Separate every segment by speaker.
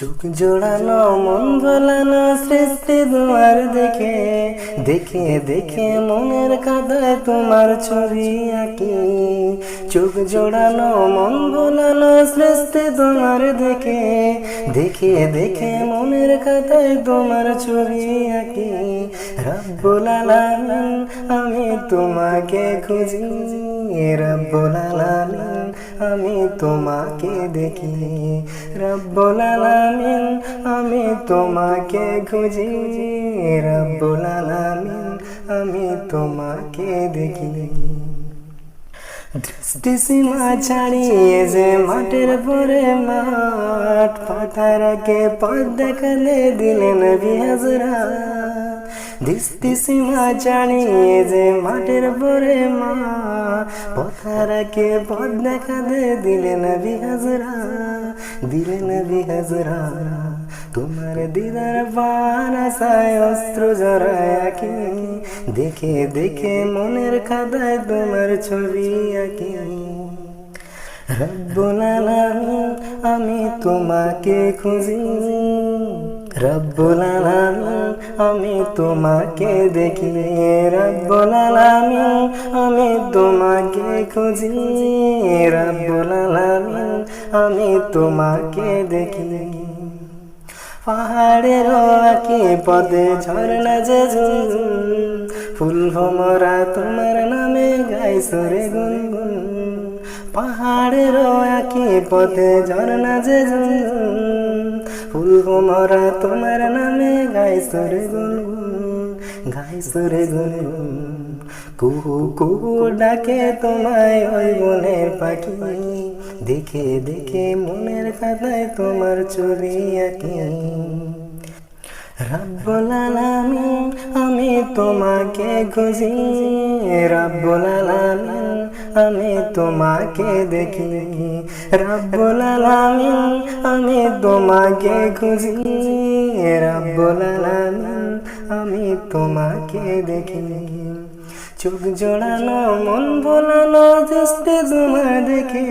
Speaker 1: চোখ জোড়ানো মন ভোলানো সৃষ্টি তোমার দেখে দেখে দেখে মনের কাদায় তোমার ছবি আঁকি। চোখ জোড়ানো মন ভোলানো সৃষ্টি তোমার দেখে দেখে দেখে মনের কাদায় তোমার ছবি আঁকি। রব্বুল আমি তোমাকে খুঁজি। আলামিন আমি তোমাকে দেখি। রব্বুল আমি তোমাকে খুঁজি, রব্বুল আলামিন, আমি তোমাকে দেখি। দৃষ্টি সীমা ছাড়িয়ে যে মাঠের পরে মাঠ পাতারাকে পথ দেখালে দিলেন বিহাজরা দৃষ্টি সীমা জানিয়ে যে মাঠের পরে মা পথারাকে পথ দেখালে দিলেন বিহাজরা দিলেন বিহাজরা তোমার দিদার পান আসায় অস্ত্র জড়ায় আঁকি, দেখে দেখে মনের খাদায় তোমার ছবি আঁকি। রব্বুল আমি তোমাকে খুঁজি। রব্বুল আমি তোমাকে দেখি। রব্বুল আমি তোমাকে খুঁজি। রব্বুল আমি তোমাকে দেখি। পাহাড়ের আঁকি পদে ঝর্ণা যে ফুল ভমরা তোমার নামে গাই সরে গুনগুন। পাহাড়ের আঁকি পথে ঝর্ণা যে ঝুনঝুন ফুল গোমরা তোমার নামে গাই সরে গুনগুন গাই সরে গুনগুন। কুহু কুহু ডাকে তোমায় ওই বনের পাখি, দেখে দেখে মনের কাদায় তোমার ছবি আঁকি। রব্বুল আমি তোমাকে খুঁজি। রব্বুল আলামিন, আমি তোমাকে দেখি। রব্বুল আলামিন, আমি তোমাকে খুঁজি। রব্বুল আলামিন, আমি তোমাকে দেখি। চোখ জোড়ানো, মন ভোলানো দৃষ্টি তোমার দেখে।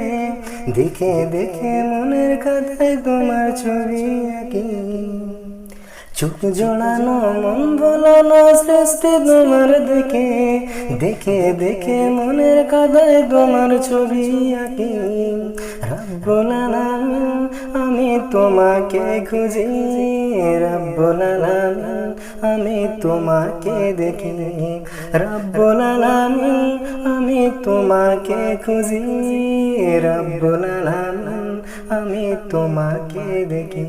Speaker 1: দেখে দেখে মনের কথায় তোমার ছবি আঁকি। চোখ জোড়ানো মন ভোলানো সৃষ্টি তোমার দেখে দেখে দেখে মনের কাদায় তোমার ছবি আঁকি। রব্বুল আলামিন আমি তোমাকে খুঁজি। রব্বুল আলামিন আমি তোমাকে দেখি। রব্বুল আলামিন আমি তোমাকে খুঁজি। রব্বুল আলামিন আমি তোমাকে দেখি।